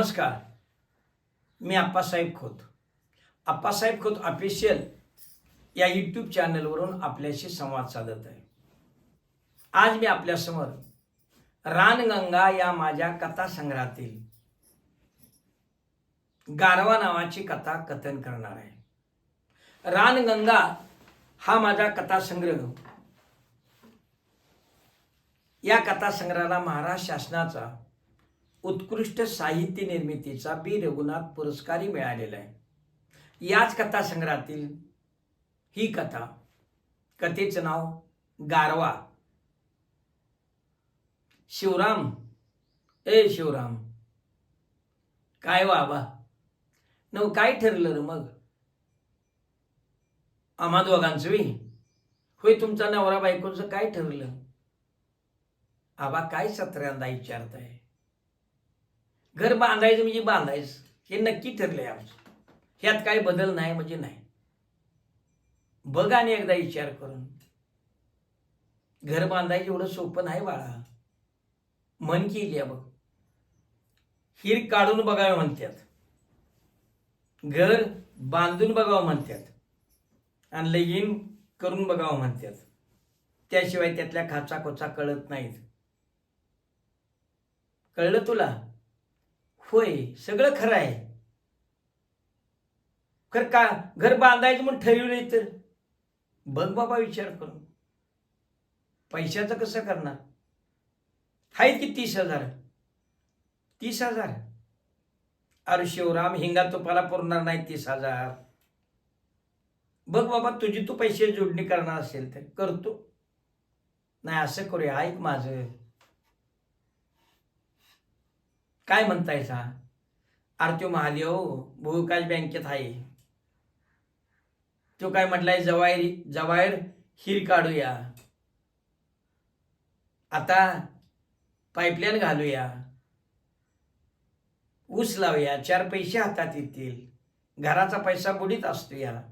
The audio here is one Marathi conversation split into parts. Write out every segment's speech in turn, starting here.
नमस्कार. मी आप्पासाहेब खोत. आप्पासाहेब खोत ऑफिशियल या यूट्यूब चॅनलवरून आपल्याशी संवाद साधत आहे. आज मी आपल्यासमोर रानगंगा या माझ्या कथासंग्रहातील गारवा नावाची कथा कथन करणार आहे. रानगंगा हा माझा कथासंग्रह. या कथासंग्रहाला महाराष्ट्र शासनाचा उत्कृष्ट साहित्य निर्मितीचा बी. रघुनाथ पुरस्कारही मिळालेला आहे. याच कथासंग्रहातील ही कथा कथेचं नाव गारवा. शिवराम ए शिवराम काय बाबा? नव काय ठरलं रे मग? आम्हा दोघांचं होय तुमचा नवरा बायकोचं काय ठरलं? आबा काय सत्र्यांदा विचारताय? घर बांधायचं म्हणजे बांधायचं. हे नक्की ठरलंय आमचं. ह्यात काही बदल नाही म्हणजे नाही. बघ आणि एकदा विचार करून. घर बांधायचं एवढं सोपं नाही बाळा. मन केली आहे बघ. हिर काढून बघावं म्हणतात घर बांधून बघावं म्हणतात आणि लगीन करून बघावं म्हणतात त्याशिवाय त्यातल्या खाचा खोचा कळत नाहीत. कळलं तुला? होय सगळं खरं आहे. खर का घर बांधायचं म्हणून ठरवलंय तर? बघ बाबा विचार करून. पैशाचं कसं करणार? आहेत की तीस हजार? तीस हजार. अरे शिवराम हिंगा तुपाला पुरणार नाही तीस हजार. बघ बाबा तुझी तू पैसे जोडणी करणार असेल तर करतो. नाही असं करूया. ऐक माझं. काय म्हणताय सा? आरत्यो महादेव भूविकास हो, बँकेत आहे. तो काय म्हटलाय जवायर जवायर हिर काढूया. आता पाईपलाईन घालूया. ऊस लावूया चार पैसे हातात येतील. घराचा पैसा बुडीत असतो या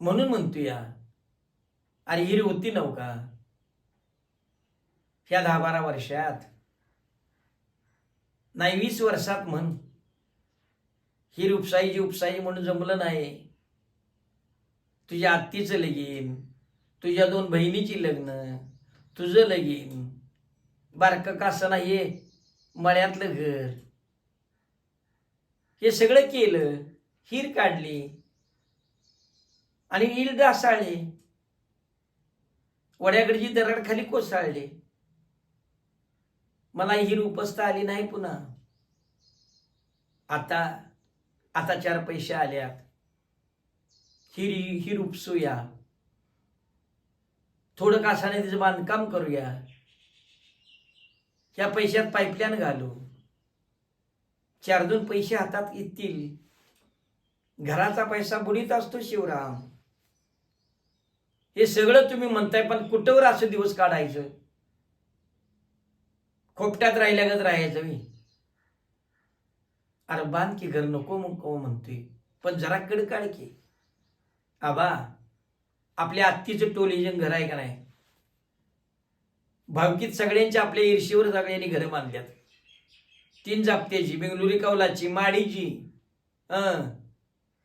म्हणून म्हणतोया अरे हिर होती नव्हता ह्या दहा बारा वर्षात. नाही वीस वर्षात म्हण. ही उपसाईची उपसाई म्हणून जमलं नाही. तुझ्या आत्तीचं लगीन तुझ्या दोन बहिणीची लग्न तुझं लगीन. बारकं कासना हे मळ्यातलं घर. हे सगळं केलं हिर काढली. आणि इल डासाळले वड्याकडची दरड खाली कोसळले. मला ही उपसता आली नाही पुन्हा. आता आता चार पैसे आल्यात हिरी हिर उपसूया थोडं कासाने तिचं बांधकाम करूया. या पैशात पाईपलाईन घालू. चार दोन पैसे हातात येतील. घराचा पैसा बुडीत असतो शिवराम. हे सगळं तुम्ही म्हणताय पण कुठवर असं दिवस काढायचं? खोपट्यात राहिल्यागत राहायचं मी. अरे बांध की घर नको मग म्हणतोय. पण जरा कडकाळ की. आबा आपल्या आत्तीचं टोलिजन घर आहे का नाही? भावकीत सगळ्यांच्या आपल्या ईर्षीवर सगळ्यांनी घरं बांधल्यात. तीन जापत्याची बेंगलुरी कौलाची माडीची अं.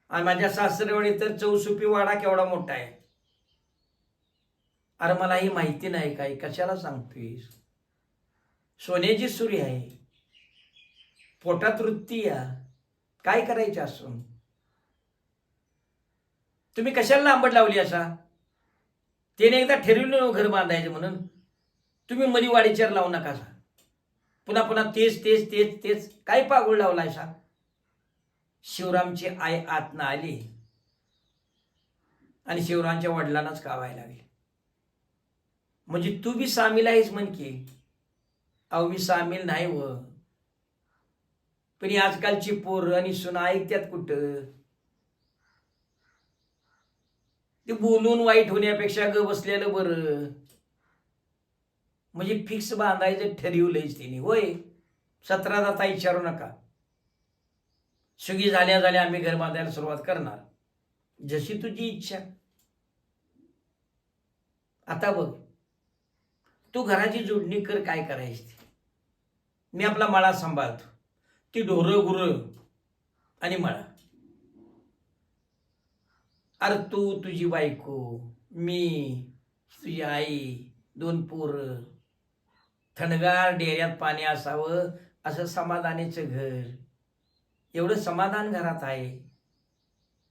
आणि माझ्या सासरेवडी तर चौसुपी वाडा केवढा मोठा आहे. अरे मला ही माहिती नाही काय कशाला सांगतोयस? सोन्याची सुरी आहे. पोटात वृत्ती या. काय करायचं असून? तुम्ही कशाला आंबट लावली असा? त्याने एकदा ठरवलं हो घर बांधायचं म्हणून. तुम्ही मनी वाडीचेर लावू नका असा. पुन्हा पुन्हा तेच तेच तेच तेच. काय पागुळ लावलाय सा शिवरामची आई आतनं आली. आणि शिवरामच्या वडिलांनाच कावायला लागली. म्हणजे तू बी सामील आहेस म्हण की. अहो मी सामील नाही व. पण आजकालची पोर आणि सुना ऐकत्यात कुठं? ते बोलून वाईट होण्यापेक्षा ग बसलेलं बरं. म्हणजे फिक्स बांधायचं ठरवलंयच तिने. होय सतरा जाता विचारू नका. सुगी झाल्या झाल्या आम्ही घर बांधायला सुरुवात करणार. जशी तुझी इच्छा. आता बघ तू घराची जोडणी कर काय करायची मी आपला मळा सांभाळतो. ती ढोरं गुरं आणि मळा. अरे तू तुझी बायको मी तुझी आई दोन पोरं. थंडगार डेऱ्यात पाणी असावं असं समाधानीचं घर. एवढं समाधान घरात आहे.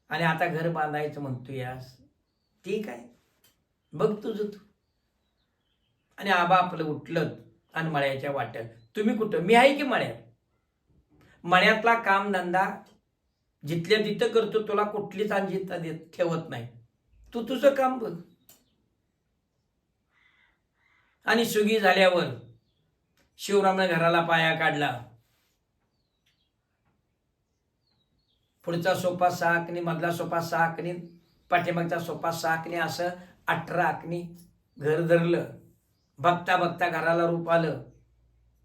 आणि आता घर बांधायचं म्हणतो यास ठीक आहे. बघ तुझं तू. आणि आबा आपलं उठलं आणि मळ्याच्या वाट्यात. तुम्ही कुठं? मी आहे की मण्यात मण्यातला कामधंदा जिथल्या तिथं करतो तुला कुठलीच अंजिता देत ठेवत नाही. तू तुझं काम बघ. आणि सुगी झाल्यावर शिवरामनं घराला पाया काढला. पुढचा सोपा सहा आकणी मधला सोपा सहा आखणी पाठीमागचा सोपा सहा आकणी असं अठरा आकणी घर धरलं. बघता बघता घराला रूप आलं.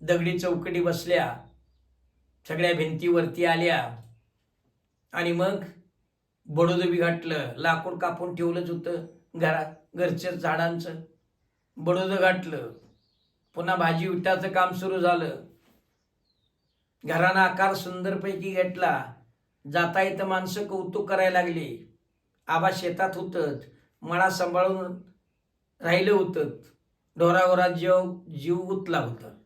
दगडी चौकटी बसल्या सगळ्या भिंतीवरती आल्या आणि मग बडोदबी गाठलं लाकूड कापून ठेवलंच होतं घरा घरच्या झाडांचं. बडोद गाठलं पुन्हा भाजी विटाचं काम सुरू झालं. घरानं आकार सुंदरपैकी घेतला जाता येतं माणसं कौतुक करायला लागली. आबा शेतात होतत मळा सांभाळून राहिलं होतं ढोरागोरात जीव जीव गुतला होता.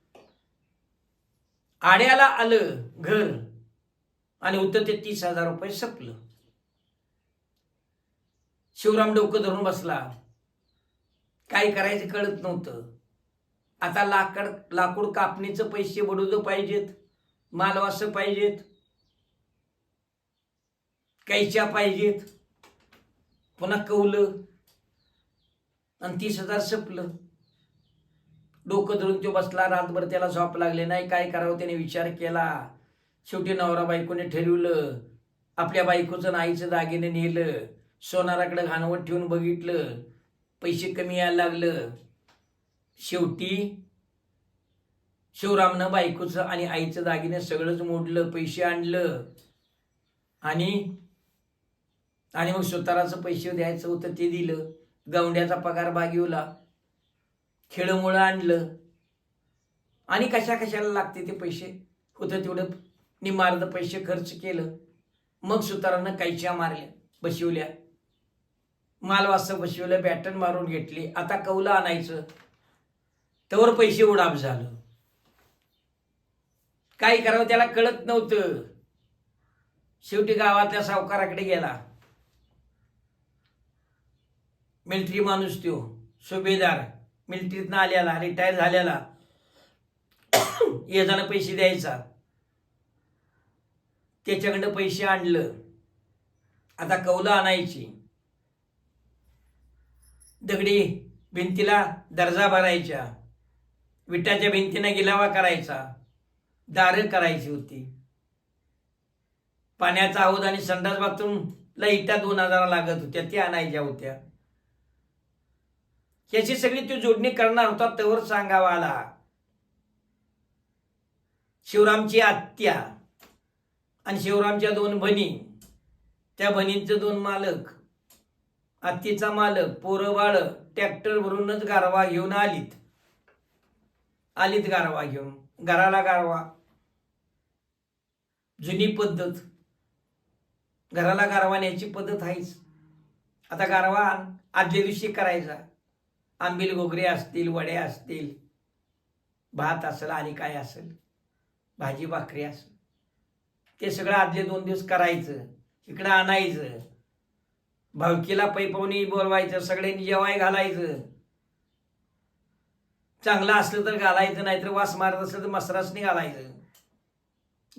आड्याला आलं घर आणि होतं ते तीस हजार रुपये सपलं. शिवराम डोकं धरून बसला. काय करायचं कळत नव्हतं. आता लाकड लाकूड कापणीचं पैसे बडूद पाहिजेत मालवासं पाहिजेत कैच्या पाहिजेत. पुन्हा कौलं. आणि तीस हजार सपलं. डोकं धरून तो बसला रातभर त्याला झोप लागले नाही काय करावं त्याने विचार केला. शेवटी नवरा बायकोने ठरवलं आपल्या बायकोचं आणि आईचं दागिने नेलं सोनाराकडे घाणवट ठेवून बघितलं पैसे कमी यायला लागलं. शेवटी शिवरामनं बायकोचं आणि आईचं दागिने सगळंच मोडलं पैसे आणलं. आणि आणि मग सुताराचं पैसे द्यायचं होतं ते दिलं. गवंड्याचा पगार बागिवला. खेळमुळं आणलं. आणि कशा कशाला लागते ते पैसे? होतं तेवढं निमार्द पैसे खर्च केलं. मग सुतारानं कैच्या मारल्या बशिवल्या. मालवासं बशिवलं बॅटन मारून घेतली. आता कौलं आणायचं. त्यावर पैसे उडाप झालं. काय करावं त्याला कळत नव्हतं. शेवटी गावातल्या सावकाराकडे गेला. मिलिटरी माणूस त्यो सुभेदार. मिलिटरीतनं आल्याला रिटायर झालेला येजानं पैसे द्यायचा. त्याच्याकडं पैसे आणलं. आता कौलं आणायची. दगडी भिंतीला दर्जा भरायच्या विटाच्या भिंतीनं गिलावा करायचा. दारं करायची होती. पाण्याचा आहोत आणि संडास बाथरूमला इटा दोन हजारा लागत होत्या त्या आणायच्या होत्या. याची सगळी तो जोडणी करणार होता त्यावर सांगावा आला. शिवरामची आत्या आणि शिवरामच्या दोन बहिणी. त्या बहिणींचे दोन मालक आत्तीचा मालक पोरं बाळ ट्रॅक्टर भरूनच गारवा घेऊन आलीत. आलीत गारवा घेऊन घराला गारवा. जुनी पद्धत. घराला गारवा न्यायची पद्धत आहेच. आता गारवा आदल्या दिवशी करायचा. आंबील गोगरे असतील वडे असतील भात असेल आणि काय असेल भाजी भाकरी असेल. ते सगळं आदले दोन दिवस करायचं इकडं आणायचं भावकीला पैपवणी बोलवायचं सगळ्यांनी जेवाय घालायचं. चांगलं असलं तर घालायचं नाहीतर वास मारत असलं तर मसरासनी घालायचं.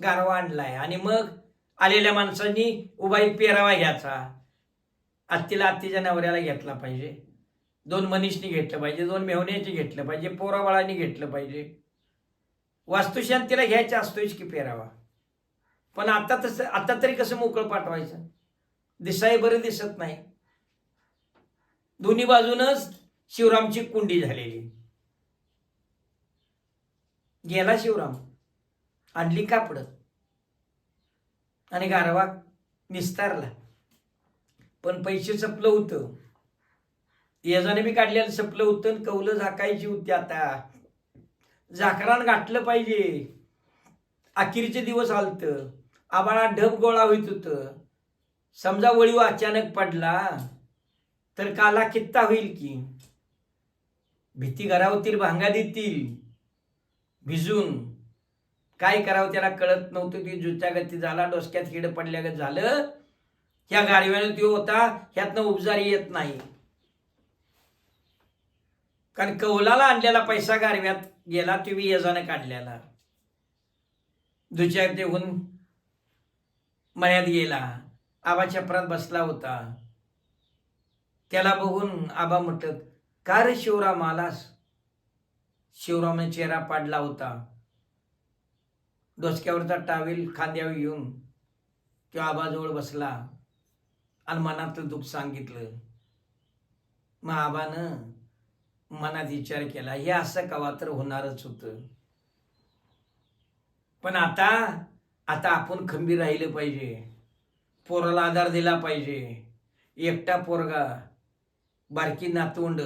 गारवा आणलाय. आणि मग आलेल्या माणसांनी उभाई पेरावा घ्यायचा. आत्तीला आत्तीच्या नवऱ्याला घेतला पाहिजे. दोन मनीषनी घेतलं पाहिजे दोन मेहण्याची घेतलं पाहिजे पोराबाळांनी घेतलं पाहिजे. वास्तुशांतीला घ्यायचा असतोच की पेरावा. पण आता तसं आता तरी कसं मोकळं पाठवायचं? दिसाय बरं दिसत नाही. दोन्ही बाजूनच शिवरामची कुंडी झालेली. गेला शिवराम. आणली कापड. आणि गारवा निस्तारला. पण पैसे चपलं होतं. येजाने बी काढलेलं सपलं होतं आणि कौलं झाकायची होती आता. झाकरान गाठलं पाहिजे. अखेरचे दिवस आलत. आबाळा ढब गोळा होईत होतं. समजा वळीव अचानक पडला तर काला कित्ता होईल की? भीती घरावतील भांगा देतील. भिजून. काय करावं त्याला कळत नव्हतं. ती जुत्यागती झाला डोसक्यात हिड पडल्यागत झालं. ह्या गाडीवाला तो होता. ह्यातनं उपजारी येत नाही. कारण कौलाला आणलेला पैसा गारव्यात गेला तो यजानं काढलेला. दुचाक देऊन मळ्यात गेला. आबा छपरात बसला होता. त्याला बघून आबा म्हटत का रे शिवराम आलास शिवरामने चेहरा पाडला होता. डोसक्यावरचा टावेल खांद्यावर येऊन तो आबाजवळ बसला आणि मनातलं दुःख सांगितलं. मग आबानं मनात विचार केला हे असं कवा तर होणारच होतं. पण आता आता आपण खंबीर राहिलं पाहिजे. पोराला आधार दिला पाहिजे. एकटा पोरगा बारकी नातवंड.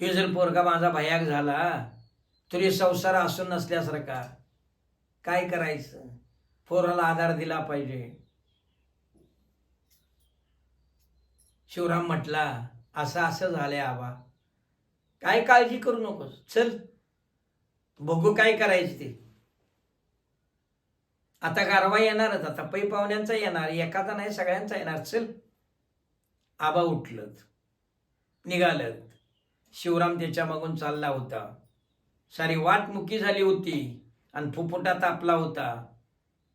हे जर पोरगा माझा भयाक झाला तरी संसार असून नसल्यासारखा. काय करायचं? पोराला आधार दिला पाहिजे. शिवराम म्हटला असं असं झालंय आबा. काय काळजी करू नकोस. चल. बघू काय करायचं ते. आता गारवा येणारच. आता पै पाहुण्यांचा येणार. एकाचा नाही सगळ्यांचा येणार. चल. आबा उठलत. निघालत. शिवराम त्याच्या मागून चालला होता. सारी वाट मुकी झाली होती. आणि फुफुटात तापला होता.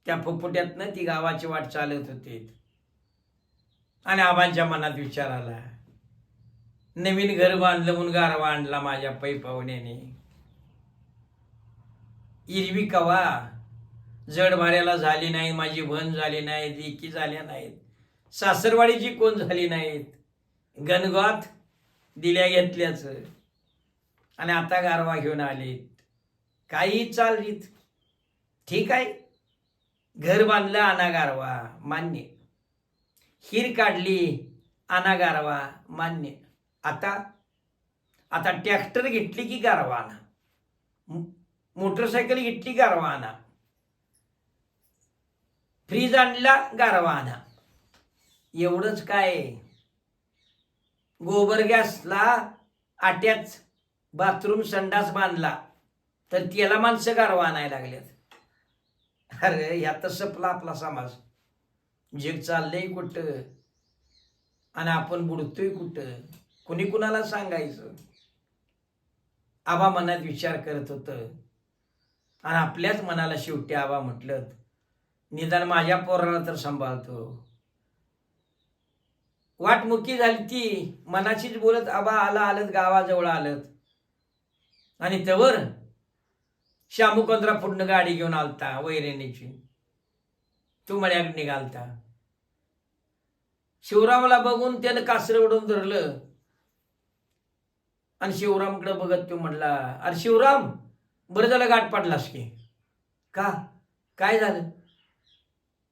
त्या फुफुट्यातनं ती गावाची वाट चालत होती. आणि आबांच्या मनात विचार आला. नवीन घर बांधलं म्हणून गारवा आणला माझ्या पै पाहुण्याने. इरवी कवा? जडभाऱ्याला झाली नाही माझी बन झाली नाही दिकी झाल्या नाहीत. सासरवाडीची कोण झाली नाहीत? गणगात दिल्या घेतल्याचं. आणि आता गारवा घेऊन आलेत. काही चाललीत ठीक आहे. घर बांधलं आणा गारवा मान्य. हिर काढली आणा गारवा मान्य. आता आता ट्रॅक्टर घेतली की गारवाना? मोटरसायकल घेतली गारवाना? फ्रीज आणला गारवाना? एवढंच काय? गोबर गॅसला आट्याच बाथरूम संडास बांधला तर त्याला माणसं गारवा आणायला लागल्यात अरे ह्यात सपला आपला समाज. जग चाललंय कुठं? आणि आपण बुडतोय कुठं? कुणी कुणाला सांगायचं? आबा मनात विचार करत होतं. आणि आपल्याच मनाला शेवटी आबा म्हटलं निदान माझ्या पोराला तर सांभाळतो. वाटमुखी झाली ती. मनाशीच बोलत आबा आला आलत गावाजवळ आलत. आणि त्यावर शामुकंद्रा पुढनं गाडी घेऊन आलता वैरणीची. तू मळ्यात निघालता. शिवरामला बघून त्यानं कासरं उडून धरलं. आणि शिवरामकडे बघत तो म्हटला अरे शिवराम बरं झालं गाठ पाडलास की. का? काय झालं?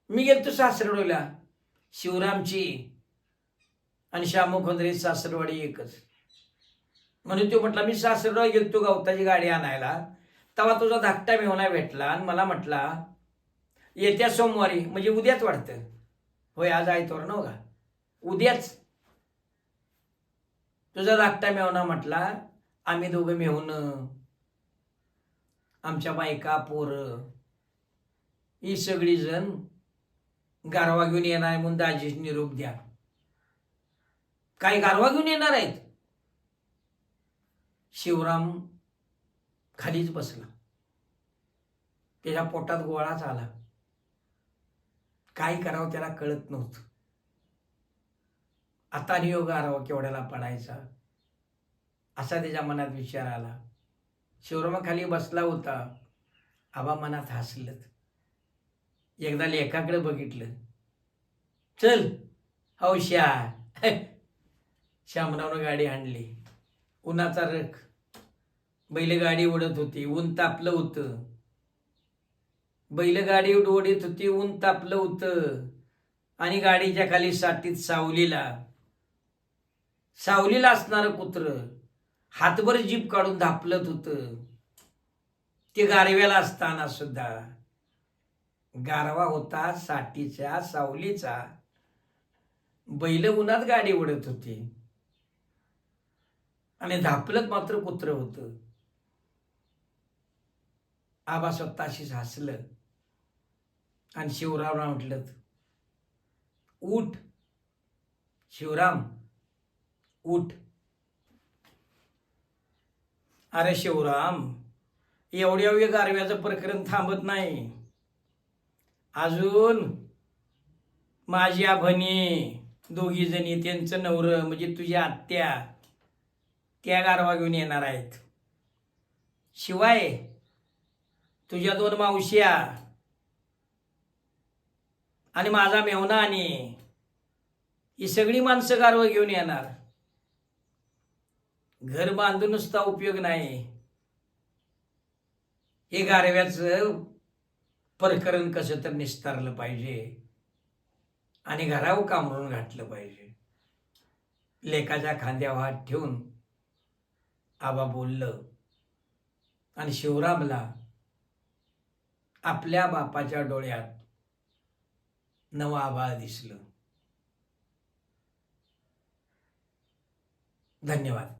मी गेलतो सासरवडीला. शिवरामची आणि श्यामू खोंदरे सासरवाडी एकच. म्हणून तो म्हटला मी सासरवाडी गेलतो गवताची गाडी आणायला. तेव्हा तुझा धाकटा मेहना भेटला आणि मला म्हटला येत्या सोमवारी म्हणजे उद्याच वाटतं. होय आज आयतवार नव्हता का? उद्याच. तुझा धाकटा मेवना म्हटला? आम्ही दोघं मेहून आमच्या बायका पोर ही सगळी जण गारवा घेऊन येणार आहे म्हणून दाजीस निरोप द्या. काय गारवा घेऊन येणार आहेत? शिवराम खालीच बसला. त्याच्या पोटात गोळाच आला काय करावं त्याला कळत नव्हतं. आता नियोग आरावा केवढ्याला पडायचा? असा त्याच्या मनात विचार आला. शिवरामा खाली बसला होता. आबा मनात हसलत. एकदा लेखाकडे बघितलं. चल हौशा शामरावनं गाडी आणली. उन्हाचा रख. बैलगाडी ओढत होती. ऊन तापलं होतं. बैलगाडी ओढत होती. ऊन तापलं होतं. आणि गाडीच्या खाली साठीत सावलीला सावलीला असणारं कुत्र हातभर जीप काढून धापलत होतं. ते गारव्याला असताना सुद्धा गारवा होता साठीच्या सावलीचा. बैल उन्हात गाडी उडत होती. आणि धापलत मात्र कुत्र होतं. आबा स्वतःशीच हसलं आणि शिवरामला म्हटलं उठ शिवराम उठ. अरे शिवराम एवढ्या वेळ गारव्याचं प्रकरण थांबत नाही. अजून माझी आभणी दोघी जणी त्यांचं नवर म्हणजे तुझ्या आत्या त्या गारवा घेऊन येणार आहेत. शिवाय तुझ्या दोन मावश्या आणि माझा मेवना आणि ही सगळी माणसं गारवा घेऊन येणार. घर बांधूनचता उपयोग नाही. हे गारव्याचं प्रकरण कसं तर निस्तारलं पाहिजे आणि घरावर कामरून घातलं पाहिजे. लेकाच्या खांद्यावर हात ठेवून आबा बोललं आणि शिवरामला आपल्या बापाच्या डोळ्यात नवं आबाळ दिसलं. धन्यवाद.